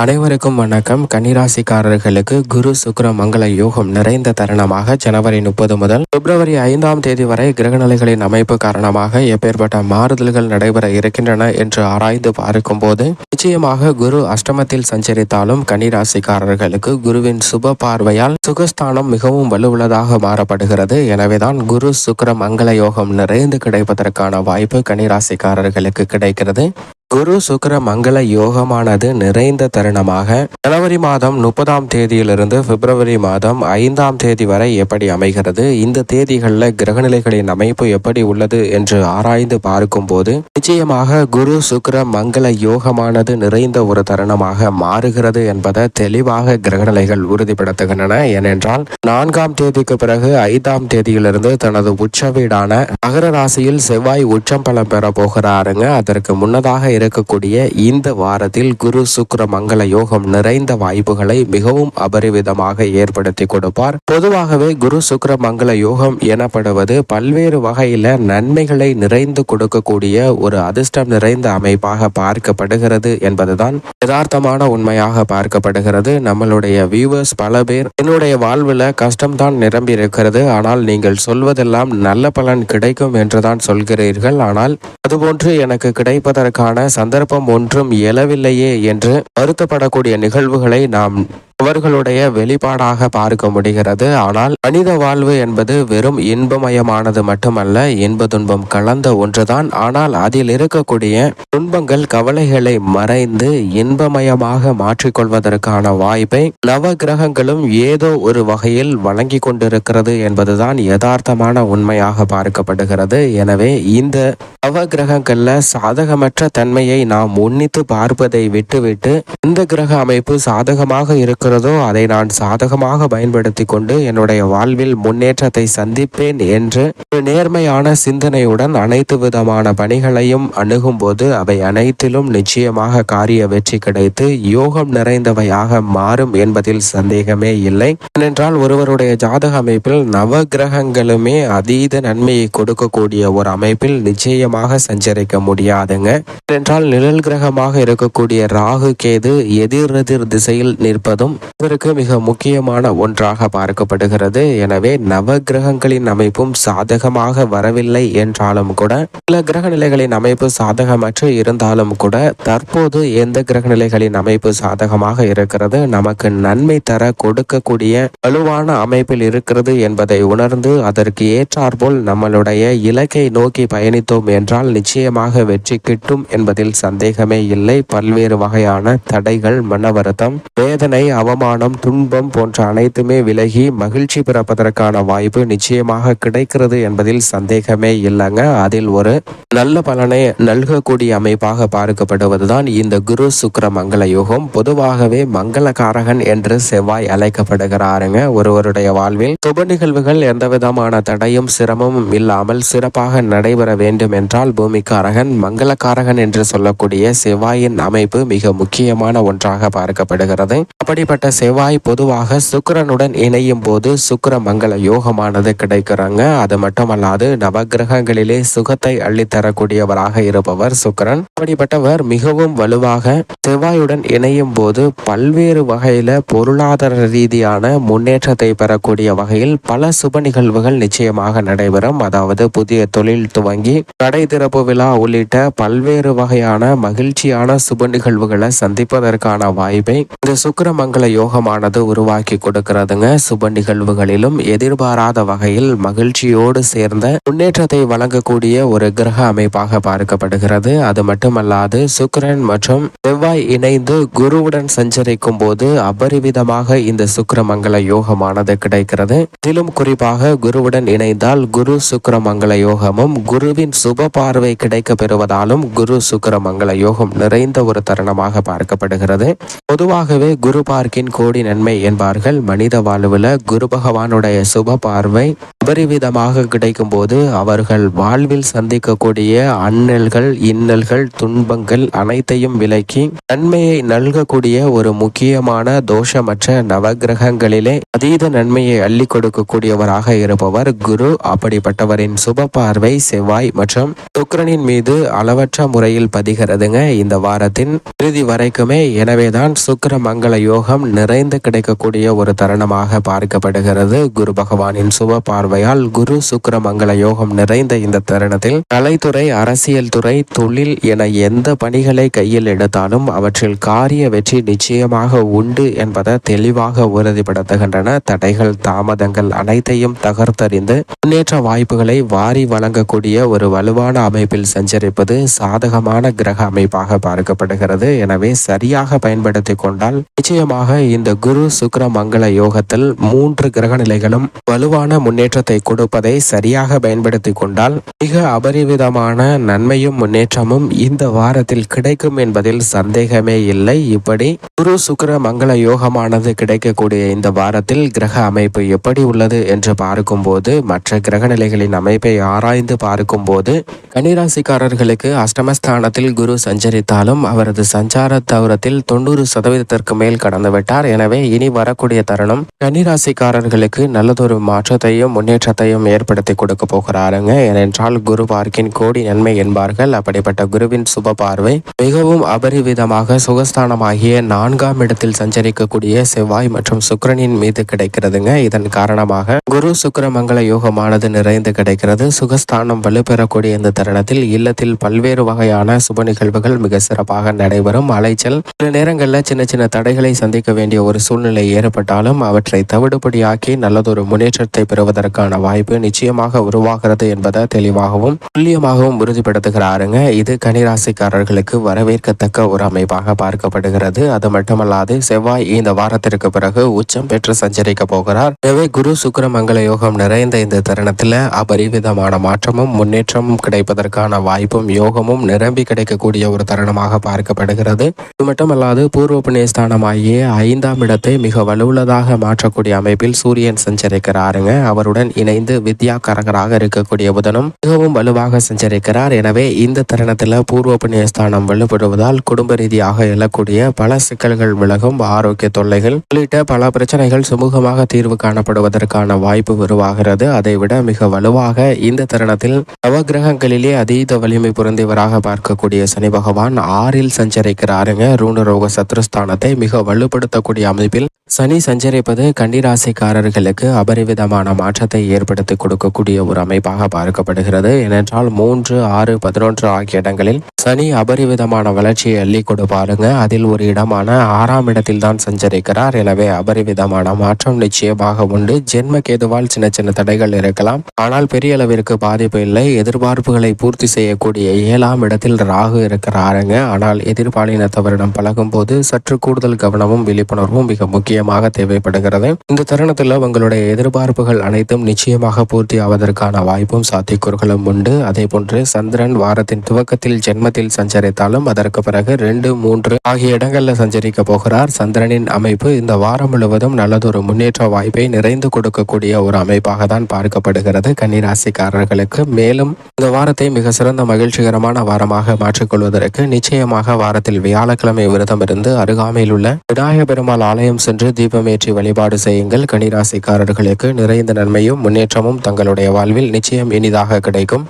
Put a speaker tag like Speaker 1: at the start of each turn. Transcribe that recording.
Speaker 1: அனைவருக்கும் வணக்கம். கன்னிராசிக்காரர்களுக்கு குரு சுக்கர மங்கள யோகம் நிறைந்த தருணமாக ஜனவரி முப்பது முதல் பிப்ரவரி ஐந்தாம் தேதி வரை கிரகநிலைகளின் அமைப்பு காரணமாக எப்பேற்பட்ட மாறுதல்கள் நடைபெற இருக்கின்றன என்று ஆராய்ந்து பார்க்கும் போது நிச்சயமாக குரு அஷ்டமத்தில் சஞ்சரித்தாலும் கன்னிராசிக்காரர்களுக்கு குருவின் சுப பார்வையால் சுகஸ்தானம் மிகவும் வலுவுள்ளதாக மாறப்படுகிறது. எனவேதான் குரு சுக்கர மங்கள யோகம் நிறைந்து கிடைப்பதற்கான வாய்ப்பு கன்னிராசிக்காரர்களுக்கு கிடைக்கிறது. குரு சுக்கர மங்கள யோகமானது நிறைந்த தருணமாக ஜனவரி மாதம் முப்பதாம் தேதியிலிருந்து பிப்ரவரி மாதம் ஐந்தாம் தேதி வரை எப்படி அமைகிறது? இந்த தேதிகளில் கிரகநிலைகளின் அமைப்பு எப்படி உள்ளது என்று ஆராய்ந்து பார்க்கும்போது நிச்சயமாக குரு சுக்கர மங்கள யோகமானது நிறைந்த ஒரு தருணமாக மாறுகிறது என்பதை தெளிவாக கிரகநிலைகள் உறுதிப்படுத்துகின்றன. ஏனென்றால் நான்காம் தேதிக்கு பிறகு ஐந்தாம் தேதியிலிருந்து தனது உச்ச வீடான மகர ராசியில் செவ்வாய் உச்சம் பலம் பெற போகிறாருங்க. அதற்கு முன்னதாக இருக்கக்கூடிய இந்த வாரத்தில் குரு சுக்கர மங்கள யோகம் நிறைந்த வாய்ப்புகளை மிகவும் அபரிவிதமாக ஏற்படுத்தி கொடுப்பார். பொதுவாகவே குரு சுக்கர மங்கள யோகம் எனப்படுவது பல்வேறு வகையில நன்மைகளை நிறைந்து கொடுக்கக்கூடிய ஒரு அதிர்ஷ்டம் நிறைந்த அமைப்பாக பார்க்கப்படுகிறது என்பதுதான் யதார்த்தமான உண்மையாக பார்க்கப்படுகிறது. நம்மளுடைய வியூவர்ஸ் பல பேர் என்னுடைய வாழ்வில் கஷ்டம்தான் நிரம்பி இருக்கிறது ஆனால் நீங்கள் சொல்வதெல்லாம் நல்ல பலன் கிடைக்கும் என்றுதான் சொல்கிறீர்கள். ஆனால் அதுபோன்று எனக்கு கிடைப்பதற்கான சந்தர்ப்பம் ஒன்றும் இயலவில்லையே என்று வருத்தப்படக்கூடிய நிகழ்வுகளை நாம் அவர்களுடைய வெளிப்பாடாக பார்க்க முடிகிறது. ஆனால் மனித வாழ்வு என்பது வெறும் இன்பமயமானது மட்டுமல்ல இன்ப துன்பம் கலந்த ஒன்றுதான். ஆனால் அதில் இருக்கக்கூடிய துன்பங்கள் கவலைகளை மறைந்து இன்பமயமாக மாற்றிக்கொள்வதற்கான வாய்ப்பை நவ கிரகங்களும் ஏதோ ஒரு வகையில் வழங்கி கொண்டிருக்கிறது என்பதுதான் யதார்த்தமான உண்மையாக பார்க்கப்படுகிறது. எனவே இந்த நவ கிரகங்கள்ல சாதகமற்ற தன்மையை நாம் உன்னித்து பார்ப்பதை விட்டுவிட்டு இந்த கிரக அமைப்பு சாதகமாக இருக்கிறதோ அதை நான் சாதகமாக பயன்படுத்தி கொண்டு என்னுடைய வாழ்வில் முன்னேற்றத்தை சந்திப்பேன் என்று ஒரு நேர்மையான சிந்தனையுடன் அனைத்து விதமான பணிகளையும் அணுகும்போது அவை அனைத்திலும் நிச்சயமாக காரிய வெற்றி கிடைத்து யோகம் நிறைந்தவையாக மாறும் என்பதில் சந்தேகமே இல்லை. ஏனென்றால் ஒருவருடைய ஜாதக அமைப்பில் நவ கிரகங்களுமே அதீத நன்மையை கொடுக்கக்கூடிய ஒரு அமைப்பில் நிச்சயமாக சஞ்சரிக்க முடியாதுங்க. ஏனென்றால் நிழல் கிரகமாக இருக்கக்கூடிய ராகு கேது எதிரெதிர் திசையில் நிற்பதும் இதற்கு மிக முக்கியமான ஒன்றாக பார்க்கப்படுகிறது. எனவே நவ கிரகங்களின் அமைப்பும் சாதகமாக வரவில்லை என்றாலும் கூட சில கிரக நிலைகளின் அமைப்பு சாதகமற்று இருந்தாலும் கூட தற்போது எந்த கிரக நிலைகளின் அமைப்பு சாதகமாக இருக்கிறது நமக்கு நன்மை தர கொடுக்கக்கூடிய வலுவான அமைப்பில் இருக்கிறது என்பதை உணர்ந்து அதற்கு ஏற்றாற்போல் நம்மளுடைய இலக்கை நோக்கி பயணித்தோம் என்றால் நிச்சயமாக வெற்றி கிட்டும் என்பதில் சந்தேகமே இல்லை. பல்வேறு வகையான தடைகள் மன வருத்தம் வேதனை அவ அவமானம் துன்பம் போன்ற அனைத்துமே விலகி மகிழ்ச்சி பிறப்பதற்கான வாய்ப்பு நிச்சயமாக கிடைக்கிறது என்பதில் சந்தேகமே இல்லைங்க. அதில் ஒரு நல்ல பலனை நல்கக்கூடிய அமைப்பாக பார்க்கப்படுவதுதான் இந்த குரு சுக்கர மங்கள யோகம். பொதுவாகவே மங்களகாரகன் என்று செவ்வாய் அழைக்கப்படுகிறாருங்க. ஒருவருடைய வாழ்வில் சுப நிகழ்வுகள் எந்த விதமான தடையும் சிரமமும் இல்லாமல் சிறப்பாக நடைபெற வேண்டும் என்றால் பூமிக்காரகன் மங்களகாரகன் என்று சொல்லக்கூடிய செவ்வாயின் அமைப்பு மிக முக்கியமான ஒன்றாக பார்க்கப்படுகிறது. அப்படிப்பட்ட அப்படிப்பட்ட செவ்வாய் பொதுவாக சுக்கரனுடன் இணையும் போது சுக்கர மங்கள யோகமானது கிடைக்கிறாங்க. அது மட்டுமல்லாது நவகிரகங்களிலே சுகத்தை அள்ளித்தரக்கூடியவராக இருப்பவர் சுக்கரன். அப்படிப்பட்டவர் மிகவும் வலுவாக செவ்வாயுடன் இணையும் போது பல்வேறு வகையில பொருளாதார ரீதியான முன்னேற்றத்தை பெறக்கூடிய வகையில் பல சுப நிகழ்வுகள் நிச்சயமாக நடைபெறும். அதாவது புதிய தொழில் துவங்கி கடை திறப்பு விழா உள்ளிட்ட பல்வேறு வகையான மகிழ்ச்சியான சுப நிகழ்வுகளை சந்திப்பதற்கான வாய்ப்பை இந்த சுக்கிரமங்கல யோகமானது உருவாக்கி கொடுக்கிறதுங்க. சுப நிகழ்வுகளிலும் எதிர்பாராத வகையில் மகிழ்ச்சியோடு சேர்ந்த முன்னேற்றத்தை வழங்கக்கூடிய ஒரு கிரக அமைப்பாக பார்க்கப்படுகிறது. அது மட்டுமல்லாது சுக்கரன் மற்றும் செவ்வாய் இணைந்து குருவுடன் சஞ்சரிக்கும் போது அபரிவிதமாக இந்த சுக்கிரமங்கல யோகமானது கிடைக்கிறது. இதிலும் குறிப்பாக குருவுடன் இணைந்தால் குரு சுக்கிரமங்கல யோகமும் குருவின் சுப பார்வை கிடைக்க பெறுவதாலும் குரு சுக்கிரமங்கல யோகம் நிறைந்த ஒரு தருணமாக பார்க்கப்படுகிறது. பொதுவாகவே குரு பார்க்க பார்க்கின் கோடி நன்மை என்பார்கள். மனித வாழ்வில் குரு பகவானுடைய சுப பார்வை அபரிவிதமாக கிடைக்கும் போது அவர்கள் வாழ்வில் சந்திக்கக்கூடிய அண்ணல்கள் இன்னல்கள் துன்பங்கள் அனைத்தையும் விலக்கி நன்மையை நல்கக்கூடிய ஒரு முக்கியமான தோஷமற்ற நவகிரகங்களிலே அதீத நன்மையை அள்ளி கொடுக்கக்கூடியவராக இருப்பவர் குரு. அப்படிப்பட்டவரின் சுப பார்வை செவ்வாய் மற்றும் சுக்கரனின் மீது அளவற்ற முறையில் பதிகிறதுங்க. இந்த வாரத்தின் இறுதி வரைக்குமே. எனவேதான் சுக்கர மங்கள யோகம் நிறைந்து கிடைக்கக்கூடிய ஒரு தருணமாக பார்க்கப்படுகிறது. குரு பகவானின் சுப பார்வையால் குரு சுக்கர மங்கள யோகம் நிறைந்த இந்த தருணத்தில் கலைத்துறை அரசியல் துறை தொழில் என எந்த பணிகளை கையில் எடுத்தாலும் அவற்றில் காரிய வெற்றி நிச்சயமாக உண்டு என்பதை தெளிவாக உறுதிப்படுத்துகின்றன. தடைகள் தாமதங்கள் அனைத்தையும் தகர்த்தறிந்து முன்னேற்ற வாய்ப்புகளை வாரி வழங்கக்கூடிய ஒரு வலுவான அமைப்பில் சஞ்சரிப்பது சாதகமான கிரக அமைப்பாக பார்க்கப்படுகிறது. எனவே சரியாக பயன்படுத்தி கொண்டால் நிச்சயமாக இந்த குரு சுக்கர மங்கள யோகத்தில் மூன்று கிரக நிலைகளும் வலுவான முன்னேற்றத்தை கொடுப்பதை சரியாக பயன்படுத்தி கொண்டால் மிக அபரிவிதமான நன்மையும் முன்னேற்றமும் இந்த வாரத்தில் கிடைக்கும் என்பதில் சந்தேகமே இல்லை. இப்படி குரு சுக்கர மங்கள யோகமானது கிடைக்கக்கூடிய இந்த வாரத்தில் கிரக அமைப்பு எப்படி உள்ளது என்று பார்க்கும்போது மற்ற கிரக நிலைகளின் அமைப்பை ஆராய்ந்து பார்க்கும்போது கனிராசிக்காரர்களுக்கு அஷ்டமஸ்தானத்தில் குரு சஞ்சரித்தாலும் அவரது சஞ்சார தௌரத்தில் தொண்ணூறு சதவீதத்திற்கு மேல் கடந்து விட்டார். எனவே இனி வரக்கூடிய தருணம் கன்னிராசிக்காரர்களுக்கு நல்லதொரு மாற்றத்தையும் முன்னேற்றத்தையும் ஏற்படுத்தி கொடுக்க போகிறாருங்க. ஏனென்றால் குரு பார்க்கின் கோடி நன்மை என்பார்கள். அப்படிப்பட்ட குருவின் சுப பார்வை மிகவும் அபரிவிதமாக சுகஸ்தானமாகிய நான்காம் இடத்தில் சஞ்சரிக்கக்கூடிய செவ்வாய் மற்றும் சுக்கிரனின் மீது கிடைக்கிறதுங்க. இதன் காரணமாக குரு சுக்கிர மங்கள யோகமானது நிறைந்து கிடைக்கிறது. சுகஸ்தானம் வலுப்பெறக்கூடிய இந்த தருணத்தில் இல்லத்தில் பல்வேறு வகையான சுப நிகழ்வுகள் மிக சிறப்பாக நடைபெறும். அலைச்சல் சில நேரங்களில் சின்ன சின்ன தடைகளை சந்திக்க வேண்டிய ஒரு சூழ்நிலை ஏற்பட்டாலும் அவற்றை தவிடுபடியாக்கி நல்லதொரு முன்னேற்றத்தை பெறுவதற்கான வாய்ப்பு நிச்சயமாக உருவாகிறது என்பதை தெளிவாகவும் துல்லியமாகவும் உறுதிப்படுத்துகிறாருங்க. இது கனிராசிக்காரர்களுக்கு வரவேற்கத்தக்க ஒரு அமைப்பாக பார்க்கப்படுகிறது. அது மட்டுமல்லாது செவ்வாய் இந்த வாரத்திற்கு பிறகு உச்சம் பெற்று சஞ்சரிக்க போகிறார். எனவே குரு சுக்கர மங்கள யோகம் நிறைந்த இந்த தருணத்தில் அபரிவிதமான மாற்றமும் முன்னேற்றமும் கிடைப்பதற்கான வாய்ப்பும் யோகமும் நிரம்பி கிடைக்கக்கூடிய ஒரு தருணமாக பார்க்கப்படுகிறது. இது மட்டுமல்லாது பூர்வ புண்ணியஸ்தானமாகிய ஐந்தாம் இடத்தை மிக வலுவுள்ளதாக மாற்றக்கூடிய அமைப்பில் சூரியன் சஞ்சரிக்கிறாருங்க. அவருடன் இணைந்து வித்யாகாரகராக இருக்கக்கூடிய புதனும் மிகவும் வலுவாக சஞ்சரிக்கிறார். எனவே இந்த தருணத்தில் பூர்வ புண்ணியஸ்தானம் வலுப்படுவதால் குடும்ப ரீதியாக எழக்கூடிய பல சிக்கல்கள் விலகும். ஆரோக்கிய தொல்லைகள் உள்ளிட்ட பல பிரச்சனைகள் சுமூகமாக தீர்வு காணப்படுவதற்கான வாய்ப்பு உருவாகிறது. அதைவிட மிக வலுவாக இந்த தருணத்தில் நவகிரகங்களிலே அதீத வலிமை பொருந்தியவராக பார்க்கக்கூடிய சனி பகவான் ஆறில் சஞ்சரிக்கிறாருங்க. ரூணரோக சத்ருஸ்தானத்தை மிக ஏற்படுத்தக்கூடிய அமைப்பில் சனி சஞ்சரிப்பது கண்டிராசிக்காரர்களுக்கு அபரிவிதமான மாற்றத்தை ஏற்படுத்தி கொடுக்கக்கூடிய ஒரு அமைப்பாக பார்க்கப்படுகிறது. ஏனென்றால் மூன்று ஆறு பதினொன்று ஆகிய இடங்களில் சனி அபரிவிதமான வளர்ச்சியை அள்ளி கொடுப்பாருங்க அதில் ஒரு இடமான ஆறாம் இடத்தில் தான் சஞ்சரிக்கிறார். எனவே அபரிவிதமான மாற்றம் நிச்சயமாக உண்டு. ஜென்ம கேதுவால் சின்ன சின்ன தடைகள் இருக்கலாம். ஆனால் பெரிய அளவிற்கு பாதிப்பு இல்லை. எதிர்பார்ப்புகளை பூர்த்தி செய்யக்கூடிய ஏழாம் இடத்தில் ராகு இருக்கிறாருங்க. ஆனால் எதிர்பாலினத்தவரிடம் பழகும் போது சற்று கூடுதல் கவனமும் விழிப்புணர்வும் மிக முக்கியமாக தேவைப்படுகிறது. இந்த தருணத்தில் உங்களுடைய எதிர்பார்ப்புகள் அனைத்தும் நிச்சயமாக பூர்த்தி ஆவதற்கான வாய்ப்பும் சாத்தியக்கூறுகளும் உண்டு. அதே போன்று சந்திரன் வாரத்தின் துவக்கத்தில் ஜென்மத்தில் சஞ்சரித்தாலும் அதற்கு பிறகு ரெண்டு மூன்று ஆகிய இடங்களில் சஞ்சரிக்க போகிறார். சந்திரனின் அமைப்பு இந்த வாரம் முழுவதும் நல்லதொரு முன்னேற்ற வாய்ப்பை நிறைந்து கொடுக்கக்கூடிய ஒரு அமைப்பாக தான் பார்க்கப்படுகிறது கன்னிராசிக்காரர்களுக்கு. மேலும் இந்த வாரத்தை மிக சிறந்த மகிழ்ச்சிகரமான வாரமாக மாற்றிக்கொள்வதற்கு நிச்சயமாக வாரத்தில் வியாழக்கிழமை விரதம் இருந்து அருகாமையில் உள்ள விநாயக பெருமாள் ஆலயம் சென்று தீபமேற்றி வழிபாடு செய்யுங்கள். கன்னிராசிக்காரர்களுக்கு நிறைந்த நன்மையும் முன்னேற்றமும் தங்களுடைய வாழ்வில் நிச்சயம் இனிதாக கிடைக்கும்.